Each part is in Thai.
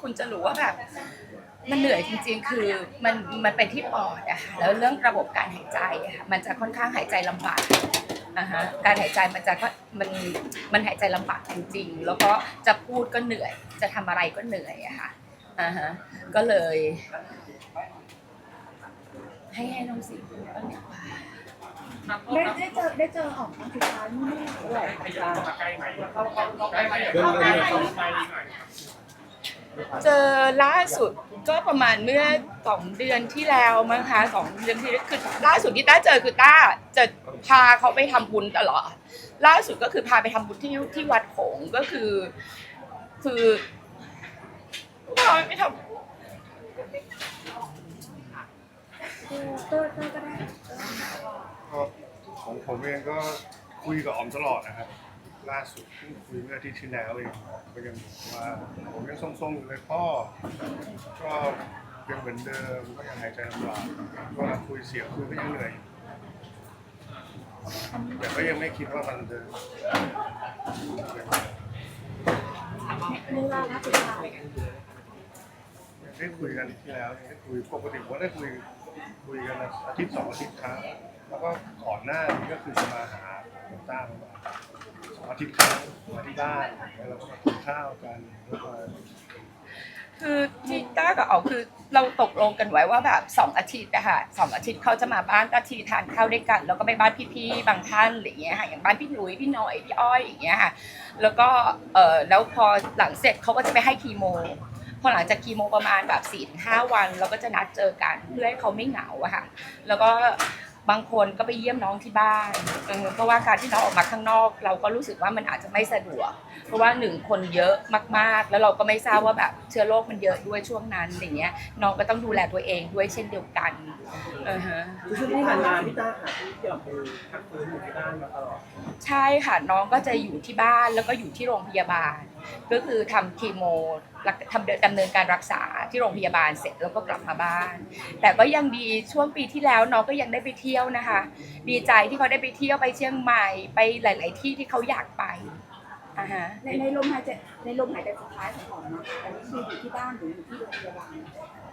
คุณจะรู้ว่าแบบมันเหนื่อยจริงๆ คือมันมันเป็นที่ปอดอะค่ะแล้วเรื่องระบบการหายใจอะค่ะมันจะค่อนข้างหายใจลำบากนะฮะการหายใจมันจะก็มันมันหายใจลำบากจริง ๆ แล้วก็จะพูดก็เหนื่อย จะทำอะไรก็เหนื่อยอะค่ะอ่าฮะก็เลย ให้ให้น้องสิงห์พูดบ้างดีกว่าได้ได้เจอได้เจอออกครั้งสุดท้ายเมื่อไหร่คะจ๊ะเเจอล่าสุดก็ประมาณเมื่อสองเดือนที่แล้วมั้งคะสองเดือนที่คือล่าสุดที่ต้าเจอคือต้าจะพาเขาไปทำบุญตลอดล่าสุดก็คือพาไปทำบุญที่ที่วัดโขงก็คือ คือพาไปทำเออเต้ยเต้ยก็ได้ก็ของผมเองก็คุยกับออมตลอดนะครับ ล่าสุดเพิ่งคุยเมื่ออาทิตย์ที่แล้วเองก็ยังบอกว่าผมยังทรงๆอยู่เลยพ่อก็ยังเหมือนเดิมก็ยังหายใจลำบากเวลาคุยเสียงคุยก็ยังเหนื่อยแต่ก็ยังไม่คิดว่ามันจะเวลาครั้งสุดท้ายยังได้คุยกันที่แล้วได้คุยปกติผมได้คุย คุยกันอาทิตย์สองอาทิตย์ครั้งแล้วก็ก่อนหน้านี้ก็คือจะมาหาผมต้ามาสองอาทิตย์ครั้งมาที่บ้านแล้วเราก็มากินข้าวกันแล้วก็คือที่ต้ากับอ๋อคือเราตกลงกันไว้ว่าแบบสองอาทิตย์นะคะสองอาทิตย์เขาจะมาบ้านตาทีทานข้าวด้วยกัน แล้วก็ไปบ้านพี่ๆบางท่านอะไรอย่างเงี้ยค่ะอย่างบ้านพี่หลุยพี่หน่อยพี่อ้อยอย่างเงี้ยค่ะแล้วก็เออแล้วพอหลังเสร็จเขาก็จะไปให้คีโม อหลังจากคีโมประมาณแบบสี่ถึงห้าวัน เราก็จะนัดเจอกันเพื่อให้เขาไม่เหงาอะค่ะ แล้วก็บางคนก็ไปเยี่ยมน้องที่บ้านเออเพราะว่าการที่น้องออกมาข้างนอก เราก็รู้สึกว่ามันอาจจะไม่สะดวก เพราะว่าหนึ่งคนเยอะมากๆ แล้วเราก็ไม่ทราบว่าแบบเชื้อโรคมันเยอะด้วยช่วงนั้นอย่างเงี้ยน้องก็ต้องดูแลตัวเองด้วยเช่นเดียวกันเออฮะคือช่วงที่ผ่านมาพี่ต้าหาที่ที่เราไปพักฟื้นอยู่ที่บ้านมาตลอดใช่ค่ะน้องก็จะอยู่ที่บ้านแล้วก็อยู่ที่โรงพยาบาล ก็คือทำคีโมรักทำดำเนินการรักษาที่โรงพยาบาลเสร็จแล้วก็กลับมาบ้าน แต่ก็ยังดีช่วงปีที่แล้วน้องก็ยังได้ไปเที่ยวนะคะ ดีใจที่เขาได้ไปเที่ยวไปเชียงใหม่ไปหลาย ๆ ที่ที่เขาอยากไปอ่าฮะในในลมหายใจในลมหายใจสุดท้ายของของนะอันนี้คืออยู่ที่บ้านหรืออยู่ที่โรงพยาบาล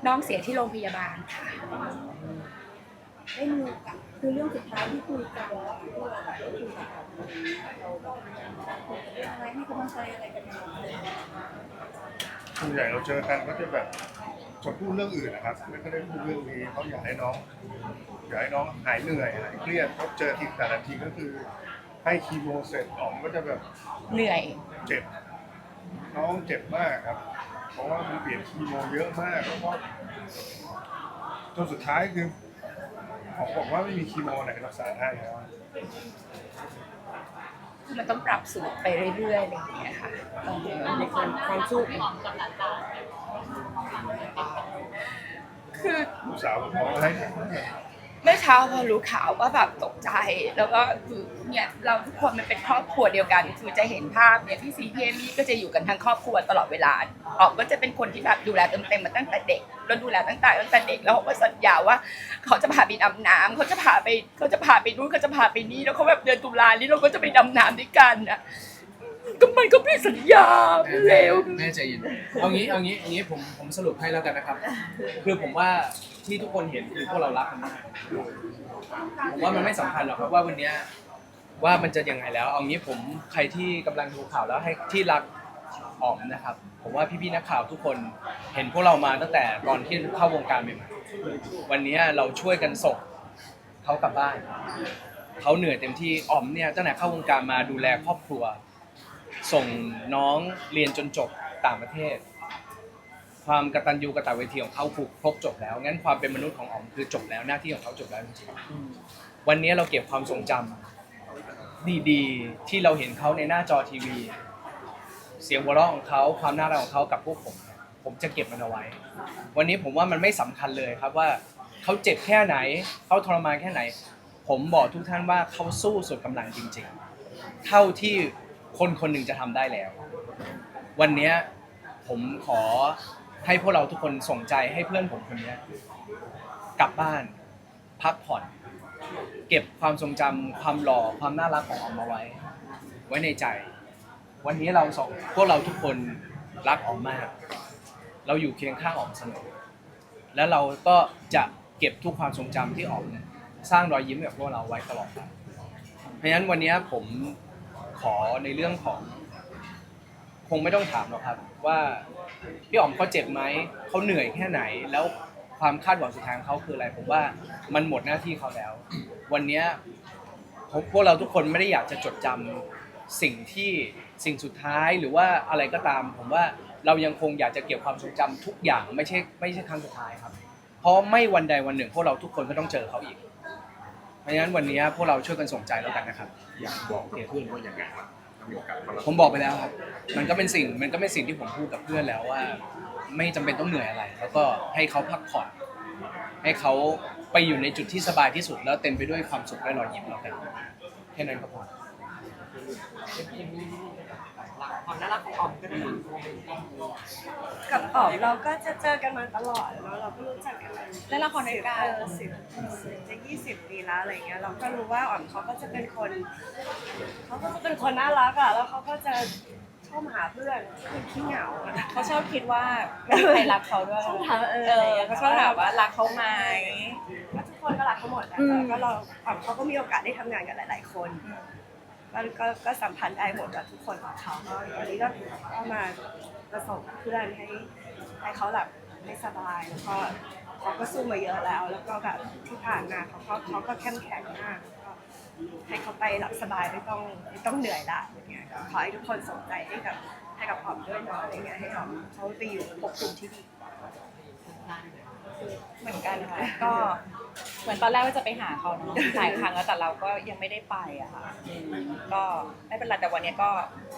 น้องเสียที่โรงพยาบาลค่ะ ได้มีกับคือเรื่องสุดท้ายที่คุยกันแล้วที่เราแบบได้คุยกับเขาเราแบบคุยเรื่องอะไรให้กำลังใจอะไรกันบ้างส่วนใหญ่เราเจอกันก็จะแบบจะพูดเรื่องอื่นนะครับไม่ก็ได้พูดเรื่องนี้เขาอยากให้น้องอยากให้น้องหายเหนื่อยหายเครียดเพราะเจอทีแต่ละทีก็คือ ให้คีโมเสร็จออกก็จะแบบเหนื่อยเจ็บ น้องเจ็บมากครับ เพราะว่ามันเปลี่ยนคีโมเยอะมากแล้วก็จนสุดท้ายคือ ผมบอกว่าไม่มีคีโมไหนรักษาได้แล้วคือมันต้องปรับสูตรไปเรื่อยๆอะไรอย่างเงี้ยค่ะเออมีความความสู้คือ ลูกสาวผมบอกให้ เมื่อเช้าพอรู้ข่าวก็แบบตกใจ แล้วก็คือเนี่ยเราทุกคนมันเป็นครอบครัวเดียวกันคือจะเห็นภาพเนี่ยพี่ซีพี่เอมี่ก็จะอยู่กันทั้งครอบครัวตลอดเวลาออกก็จะเป็นคนที่แบบดูแลเต็มๆมาตั้งแต่เด็กแล้วดูแลตั้งแต่ตั้งแต่เด็กแล้วเขาก็สัญญาว่า เขาจะพาไปดำน้ำเขาจะพาไปเขาจะพาไปนู่นเขาจะพาไปนี่แล้วเขาแบบเดือนตุลานี้เราก็จะไปดำน้ำด้วยกันอะ ก็มันก็ผิดสัญญาเร็ว แม่ใจเย็นเอางี้เอางี้เอางี้ผมผมสรุปให้แล้วกันนะครับ คือผมว่าที่ทุกคนเห็นคือพวกเรารักกันมากผมว่ามันไม่สำคัญหรอกครับว่าวันเนี้ยว่ามันจะยังไงแล้ว เอางี้ผมใครที่กำลังดูข่าวแล้วให้ที่รักออมนะครับ ผมว่าพี่ๆนักข่าวทุกคนเห็นพวกเรามาตั้งแต่ก่อนที่เข้าวงการใหม่ๆวันเนี้ยเราช่วยกันส่งเขากลับบ้าน เขาเหนื่อยเต็มที่ออมเนี่ยตั้งแต่เข้าวงการมาดูแลครอบครัว ส่งน้องเรียนจนจบต่างประเทศ ความกตัญญูกตเวทีของเขาถูกครบจบแล้วงั้นความเป็นมนุษย์ของอ๋อมคือจบแล้วหน้าที่ของเขาจบแล้วจริงๆวันนี้เราเก็บความทรงจำดีๆ ที่เราเห็นเขาในหน้าจอทีวี เสียงหัวเราะของเขาความน่ารักของเขากับพวกผมเนี่ยผมจะเก็บมันเอาไว้ วันนี้ผมว่ามันไม่สำคัญเลยครับว่าเขาเจ็บแค่ไหนเขาทรมานแค่ไหน ผมบอกทุกท่านว่าเขาสู้สุดกำลังจริง ๆ เท่าที่ คนคนหนึ่งจะทำได้แล้ว วันเนี้ยผมขอให้พวกเราทุกคนส่งใจให้เพื่อนผมคนเนี้ยกลับบ้าน พักผ่อน เก็บความทรงจำความหล่อความน่ารักของออมมาไว้ ไว้ในใจ วันนี้เราสองพวกเราทุกคนรักออมมาก เราอยู่เคียงข้างออมเสมอ แล้วเราก็จะเก็บทุกความทรงจำที่ออมสร้างรอยยิ้มกับพวกเราไว้ตลอดไปเพราะฉะนั้นวันนี้ผม ขอในเรื่องของ คงไม่ต้องถามหรอกครับ ว่าพี่อ๋อมเขาเจ็บไหมเขาเหนื่อยแค่ไหน แล้วความคาดหวังสุดท้ายของเขาคืออะไร ผมว่ามันหมดหน้าที่เขาแล้ว วันเนี้ยผมพวกเราทุกคนไม่ได้อยากจะจดจำสิ่งที่สิ่งสุดท้ายหรือว่าอะไรก็ตาม ผมว่าเรายังคงอยากจะเก็บความทรงจำทุกอย่างไม่ใช่ไม่ใช่ครั้งสุดท้ายครับ เพราะไม่วันใดวันหนึ่งพวกเราทุกคนก็ต้องเจอเขาอีก เพราะฉะนั้นวันนี้พวกเราช่วยกันส่งใจแล้วกันนะครับ อยากบอกเพื่อนว่าอย่างไงครับมีโอกาสมาแล้วผมบอกไปแล้วครับ มันก็เป็นสิ่งมันก็เป็นสิ่งที่ผมพูดกับเพื่อนแล้วว่า ไม่จำเป็นต้องเหนื่อยอะไร แล้วก็ให้เขาพักผ่อน ให้เขาไปอยู่ในจุดที่สบายที่สุด แล้วเต็มไปด้วยความสุขและรอยยิ้มแล้วกันแค่นั้นก็พอ ความน่ารักของออมก็ได้กับอ๋อมเราก็จะเจอกันมาตลอดแล้วเราก็รู้จักกันมาเล่นละครด้วยกัน เออสิบจะยี่สิบปีแล้วอะไรเงี้ยเราก็รู้ว่าอ๋อมเขาก็จะเป็นคนเขาก็จะเป็นคนน่ารักอะแล้วเขาก็จะชอบมาหาเพื่อนคือขี้เหงาอะเขาชอบคิดว่าไม่มีใครรักเขาด้วยชอบถามเออเออเขาชอบถามว่ารักเขาไหมว่าทุกคนก็รักเขาหมดแหละอืมก็เราอ๋อมเขาก็มีโอกาสได้ทำงานกับหลาย ๆ คนก็ ก็ก็สัมพันธ์ได้หมดกับทุกคนของเขาก็วันนี้ก็ก็มาประสบเพื่อนให้ให้เขาแบบไม่สบายแล้วก็เขาก็สู้มาเยอะแล้ว แล้วก็แบบที่ผ่านมาเขาก็เขาก็เข้มแข็งมากก็ให้เขาไปหลับสบายไม่ต้องไม่ต้องเหนื่อยละอย่างเงี้ยก็ขอให้ทุกคนสนใจให้กับให้กับหอมด้วยเนาะอะไรเงี้ยให้หอมเขาไปอยู่ปกคลุมที่ดีกว่า เหมือนกันค่ะ ก็เหมือนตอนแรกว่าจะไปหาเขาเนาะหลายครั้งแล้วแต่เราก็ยังไม่ได้ไปอะค่ะอืมก็ไม่เป็นไรแต่วันเนี้ยก็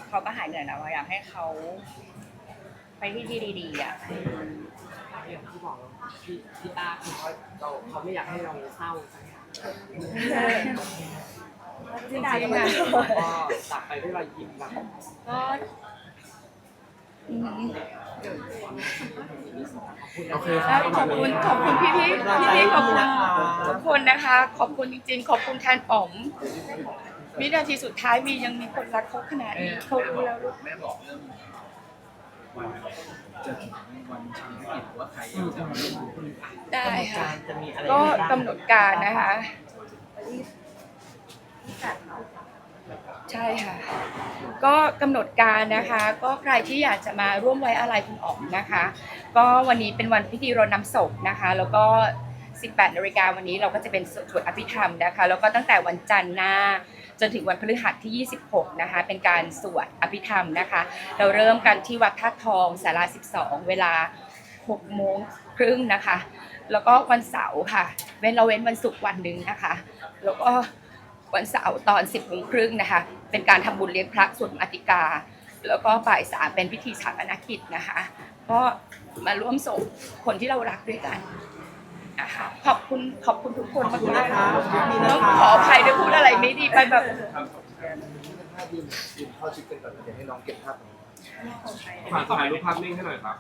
เขาก็หายเหนื่อยนะว่าอยากให้เขาไปที่ที่ดีๆอะอย่างที่บอกพี่พี่ตาคือเขาเราเขาไม่อยากให้เราเศร้าใช่ไหมคะที่ได้ก็มาก็จากไปด้วยรอยยิ้มแบบก็อืม โอเคคแล้รับวขอบคุณขอบคุณพี่พี่พี่พี่ๆขอบคุณทุกคนนะคะ ขอบคุณจริงๆ ขอบคุณแทนป๋อมวินาทีสุดท้ายมียังมีคนรักเขาขนาดนี้เขารู้แล้วลูกแม่บอกเรื่องวันจะถึงวันชาปนกิจหรือว่าใครอยากจะมาร่วมได้ค่ะจะมีอะไรก็กำหนดการนะคะ ใช่ค่ะ ก็กำหนดการนะคะ ก็ใครที่อยากจะมาร่วมไว้อะไรคุณอ๋อมนะคะ ก็วันนี้เป็นวันพิธีรดน้ำศพนะคะ แล้วก็ 18นาฬิกาวันนี้เราก็จะเป็นสวดอภิธรรมนะคะ แล้วก็ตั้งแต่วันจันทร์หน้า จนถึงวันพฤหัสที่ 26 นะคะ เป็นการสวดอภิธรรมนะคะ เราเริ่มกันที่วัดท่าทองสารา12 เวลา6โมงครึ่งนะคะ แล้วก็วันเสาร์ค่ะ เว้นเราเว้นวันศุกร์วันหนึ่งนะคะ แล้วก็ วันเสาร์ตอน 10โมงครึ่งนะคะ เป็นการทำบุญเลี้ยงพระสวดมาติกา แล้วก็บ่ายสามเป็นพิธีชาปนกิจนะคะ ก็มาร่วมส่งคนที่เรารักด้วยกันนะคะขอบคุณขอบคุณทุกคนมากๆนะคะต้องขออภัยด้วยพูดอะไรไม่ดีไปแบบถ้าดินดินเข้าชิดกันก่อนเดี๋ยวให้น้องเก็บภาพตรงนี้ฝากถ่ายรูปภาพนิ่งให้หน่อยครับ